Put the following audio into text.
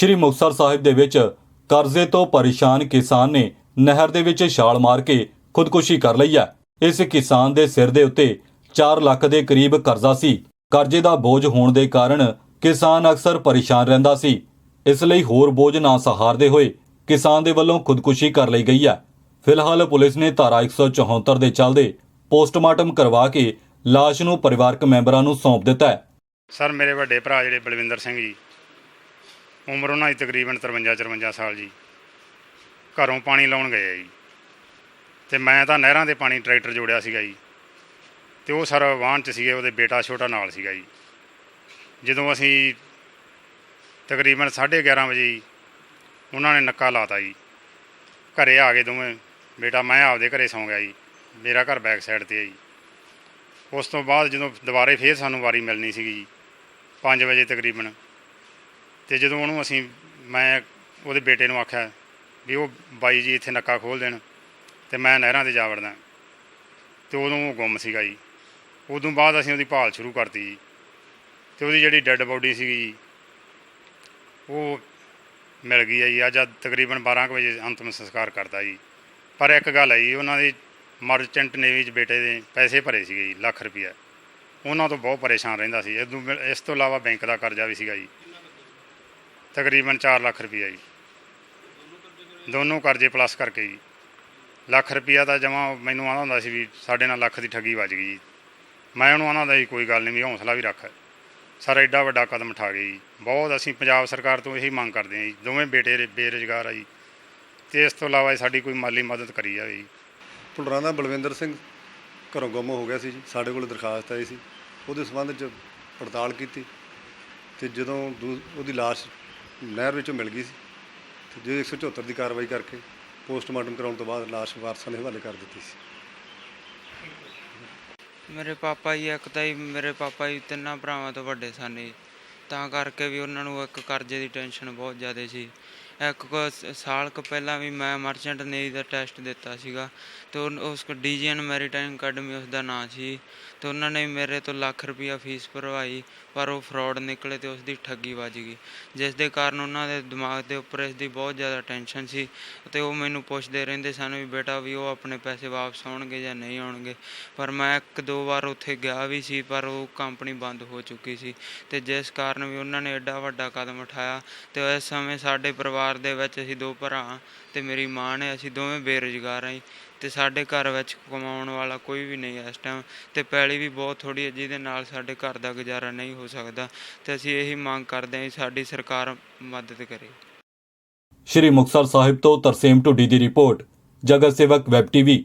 ਸ਼੍ਰੀ ਮੁਕਤਸਰ ਸਾਹਿਬ ਦੇ ਵਿੱਚ ਕਰਜ਼ੇ ਤੋਂ ਪਰੇਸ਼ਾਨ ਕਿਸਾਨ ਨੇ ਨਹਿਰ ਦੇ ਵਿੱਚ ਛਾਲ ਮਾਰ ਕੇ ਖੁਦਕੁਸ਼ੀ ਕਰ ਲਈ ਹੈ। ਇਸ ਕਿਸਾਨ ਦੇ ਸਿਰ ਦੇ ਉੱਤੇ 4 ਲੱਖ ਦੇ ਕਰੀਬ ਕਰਜ਼ਾ ਸੀ। ਕਰਜ਼ੇ ਦਾ ਬੋਝ ਹੋਣ ਦੇ ਕਾਰਨ ਕਿਸਾਨ ਅਕਸਰ ਪਰੇਸ਼ਾਨ ਰਹਿੰਦਾ ਸੀ। ਇਸ ਲਈ ਹੋਰ ਬੋਝ ਨਾ ਸਹਾਰਦੇ ਹੋਏ ਕਿਸਾਨ ਦੇ ਵੱਲੋਂ ਖੁਦਕੁਸ਼ੀ ਕਰ ਲਈ ਗਈ ਹੈ। ਫਿਲਹਾਲ ਪੁਲਿਸ ਨੇ ਧਾਰਾ 174 ਦੇ ਚੱਲਦੇ ਪੋਸਟਮਾਰਟਮ ਕਰਵਾ ਕੇ ਲਾਸ਼ ਨੂੰ ਪਰਿਵਾਰਕ ਮੈਂਬਰਾਂ ਨੂੰ ਸੌਂਪ ਦਿੱਤਾ ਹੈ। ਸਰ, ਮੇਰੇ ਵੱਡੇ ਭਰਾ ਜਿਹੜੇ ਬਲਵਿੰਦਰ ਸਿੰਘ ਜੀ ਉਮਰ ਉਹਨਾਂ ਦੀ ਤਕਰੀਬਨ 53 54 ਸਾਲ ਜੀ। ਘਰੋਂ ਪਾਣੀ ਲਾਉਣ ਗਏ ਆ ਜੀ। ਤੇ ਮੈਂ ਤਾਂ ਨਹਿਰਾਂ ਦੇ ਪਾਣੀ ਟਰੈਕਟਰ ਜੋੜਿਆ ਸੀਗਾ ਜੀ। ਤੇ ਉਹ ਸਰ ਵਾਹਨ 'ਚ ਸੀਗੇ, ਉਹਦੇ ਬੇਟਾ ਛੋਟਾ ਨਾਲ ਸੀਗਾ ਜੀ। ਜਦੋਂ ਅਸੀਂ ਤਕਰੀਬਨ 11:30 ਵਜੇ ਉਹਨਾਂ ਨੇ ਨੱਕਾ ਲਾਤਾ ਜੀ। ਘਰੇ ਆ ਗਏ ਦੋਵੇਂ। ਬੇਟਾ ਮੈਂ ਆਪਦੇ ਘਰੇ ਸੌਂ ਗਿਆ ਜੀ। ਮੇਰਾ ਘਰ ਬੈਕ ਸਾਈਡ ਤੇ ਹੈ ਜੀ। ਉਸ ਤੋਂ ਬਾਅਦ ਜਦੋਂ ਦੁਬਾਰੇ ਫੇਰ ਸਾਨੂੰ ਵਾਰੀ ਮਿਲਣੀ ਸੀਗੀ ਜੀ 5 ਵਜੇ ਤਕਰੀਬਨ। ਤੇ ਜਦੋਂ ਉਹਨੂੰ ਅਸੀਂ, ਮੈਂ ਉਹਦੇ ਬੇਟੇ ਨੂੰ ਆਖਿਆ ਵੀ ਉਹ ਬਾਈ ਜੀ ਇੱਥੇ ਨੱਕਾ ਖੋਲ ਦੇਣ ਤੇ ਮੈਂ ਨਹਿਰਾਂ ਤੇ ਜਾ ਵੜਦਾ। ਤੇ ਉਦੋਂ ਉਹ ਗੁੰਮ ਸੀਗਾ ਜੀ। ਉਦੋਂ ਬਾਅਦ ਅਸੀਂ ਉਹਦੀ ਭਾਲ ਸ਼ੁਰੂ ਕਰਤੀ ਜੀ। ਤੇ ਉਹਦੀ ਜਿਹੜੀ ਡੈੱਡ ਬੋਡੀ ਸੀਗੀ ਜੀ, ਉਹ ਮਿਲ ਗਈ ਹੈ ਜੀ। ਅੱਜ ਤਕਰੀਬਨ 12 ਕੁ ਵਜੇ ਅੰਤਮ ਸੰਸਕਾਰ ਕਰਤਾ ਜੀ। ਪਰ ਇੱਕ ਗੱਲ ਹੈ ਜੀ, ਉਹਨਾਂ ਦੀ ਮਰਚੈਂਟ ਨੇਵੀ 'ਚ ਬੇਟੇ ਦੇ ਪੈਸੇ ਭਰੇ ਸੀਗੇ ਜੀ, ਲੱਖ ਰੁਪਈਆ। ਉਹਨਾਂ ਤੋਂ ਬਹੁਤ ਪਰੇਸ਼ਾਨ ਰਹਿੰਦਾ ਸੀ। ਇਦੋਂ ਇਸ ਤੋਂ ਇਲਾਵਾ ਬੈਂਕ ਦਾ ਕਰਜ਼ਾ ਵੀ ਸੀਗਾ ਜੀ। ਤਕਰੀਬਨ 4 ਲੱਖ ਰੁਪਈਆ ਜੀ। ਦੋਨੋਂ ਕਰਜ਼ੇ ਪਲੱਸ ਕਰਕੇ ਜੀ। ਲੱਖ ਰੁਪਈਆ ਤਾਂ ਜਮਾ ਮੈਨੂੰ ਆਉਂਦਾ ਹੁੰਦਾ ਸੀ ਵੀ ਸਾਡੇ ਨਾਲ ਲੱਖ ਦੀ ਠੱਗੀ ਵੱਜ ਗਈ ਜੀ। ਮੈਂ ਉਹਨੂੰ ਆਉਂਦਾ ਹੁੰਦਾ ਸੀ, ਕੋਈ ਗੱਲ ਨਹੀਂ ਵੀ ਹੌਸਲਾ ਵੀ ਰੱਖ। ਸਰ ਐਡਾ ਵੱਡਾ ਕਦਮ ਉਠਾ ਗਏ ਜੀ। ਬਹੁਤ ਅਸੀਂ ਪੰਜਾਬ ਸਰਕਾਰ ਤੋਂ ਇਹੀ ਮੰਗ ਕਰਦੇ ਹਾਂ ਜੀ। ਦੋਵੇਂ ਬੇਟੇ ਬੇਰੁਜ਼ਗਾਰ ਆ ਜੀ। ਤੇ ਇਸ ਤੋਂ ਇਲਾਵਾ ਸਾਡੀ ਕੋਈ ਮਾਲੀ ਮਦਦ ਕਰੀ ਜਾਵੇ ਜੀ। ਪੁਲਰਾਂ ਦਾ ਬਲਵਿੰਦਰ ਸਿੰਘ ਘਰੋਂ ਗੁੰਮ ਹੋ ਗਿਆ ਸੀ ਜੀ। ਸਾਡੇ ਕੋਲ ਦਰਖਾਸਤ ਆਈ ਸੀ। ਉਹਦੇ ਸੰਬੰਧ 'ਚ ਪੜਤਾਲ ਕੀਤੀ। ਤੇ ਜਦੋਂ ਦੂ- ਉਹਦੀ ਲਾਸ਼ ਨਹਿਰ ਵਿੱਚੋਂ ਮਿਲ ਗਈ ਸੀ। ਤੇ ਜੇ 174 ਦੀ ਕਾਰਵਾਈ ਕਰਕੇ ਪੋਸਟਮਾਰਟਮ ਕਰਾਉਣ ਤੋਂ ਬਾਅਦ ਲਾਸ਼ ਵਾਰਸਾਂ ਦੇ ਹਵਾਲੇ ਕਰ ਦਿੱਤੀ ਸੀ। ਮੇਰੇ ਪਾਪਾ ਜੀ, ਇੱਕ ਤਾਂ ਹੀ ਮੇਰੇ ਪਾਪਾ ਜੀ ਤਿੰਨਾਂ ਭਰਾਵਾਂ ਤੋਂ ਵੱਡੇ ਸਨ ਜੀ। ਤਾਂ ਕਰਕੇ ਵੀ ਉਹਨਾਂ ਨੂੰ ਇੱਕ ਕਰਜ਼ੇ ਦੀ ਟੈਨਸ਼ਨ ਬਹੁਤ ਜ਼ਿਆਦਾ ਸੀ। ਇੱਕ ਕੁ ਸ- ਸਾਲ ਕੁ ਪਹਿਲਾਂ ਵੀ ਮੈਂ ਮਰਚੈਂਟ ਨੇਵੀ ਦਾ ਟੈਸਟ ਦਿੱਤਾ ਸੀਗਾ, ਤੇ ਉਨ- ਉਸ ਕੋ ਡੀਜੀਐਨ ਮੈਰੀਟਾਈਮ ਅਕੈਡਮੀ ਉਸ ਦਾ ਨਾਂ ਸੀ, ਤੇ ਉਹਨਾਂ ਨੇ ਮੇਰੇ ਤੋਂ ਲੱਖ ਰੁਪਈਆ ਫੀਸ ਭਰਵਾਈ, ਪਰ ਉਹ ਫਰਾਡ ਨਿਕਲੇ ਤੇ ਉਸ ਦੀ ਠੱਗੀ ਵੱਜ ਗਈ, ਜਿਸ ਦੇ ਕਾਰਨ ਉਹਨਾਂ ਦੇ ਦਿਮਾਗ ਦੇ ਉੱਪਰ ਇਸ ਦੀ ਬਹੁਤ ਜ਼ਿਆਦਾ ਟੈਨਸ਼ਨ ਸੀ, ਤੇ ਉਹ ਮੈਨੂੰ ਪੁੱਛਦੇ ਰਹਿੰਦੇ ਸਨ ਵੀ ਬੇਟਾ ਵੀ ਉਹ ਆਪਣੇ ਪੈਸੇ ਵਾਪਸ ਆਉਣਗੇ ਜਾਂ ਨਹੀਂ ਆਉਣਗੇ, ਪਰ ਮੈਂ ਇੱਕ ਦੋ ਵਾਰ ਉੱਥੇ ਗਿਆ ਵੀ ਸੀ, ਪਰ ਉਹ ਕੰਪਨੀ ਬੰਦ ਹੋ ਚੁੱਕੀ ਸੀ, ਤੇ ਜਿਸ ਕਾਰਨ ਵੀ ਉਹਨਾਂ ਨੇ ਐਡਾ ਵੱਡਾ ਕਦਮ ਉਠਾਇਆ, ਤੇ ਇਸ ਸਮੇਂ ਸਾਡੇ ਪਰਿਵਾਰ ਦੇ ਵਿੱਚ ਅਸੀਂ ਦੋ ਭਰਾ ਹਾਂ ਤੇ ਮੇਰੀ ਮਾਂ ਨੇ ਅਸੀਂ ਦੋਵੇਂ ਬੇਰੁਜ਼ਗਾਰ ਹਾਂ ਜੀ। ਤੇ ਸਾਡੇ ਘਰ ਵਿੱਚ ਕਮਾਉਣ ਵਾਲਾ ਕੋਈ ਵੀ ਨਹੀਂ ਹੈ ਇਸ ਟਾਈਮ ਤੇ ਪੈਲੀ ਵੀ ਬਹੁਤ ਥੋੜੀ ਹੈ ਜਿਹਦੇ ਨਾਲ ਸਾਡੇ ਘਰ ਦਾ ਗੁਜ਼ਾਰਾ ਨਹੀਂ ਹੋ ਸਕਦਾ ਤੇ ਅਸੀਂ ਇਹੀ ਮੰਗ ਕਰਦੇ ਹਾਂ ਸਾਡੀ ਸਰਕਾਰ ਮਦਦ ਕਰੇ। ਸ਼੍ਰੀ ਮੁਕਤਸਰ ਸਾਹਿਬ ਤੋਂ ਤਰਸੇਮ ਢੁੱਡੀ ਦੀ ਰਿਪੋਰਟ, ਜਗਤ ਸੇਵਕ ਵੈਬ ਟੀਵੀ।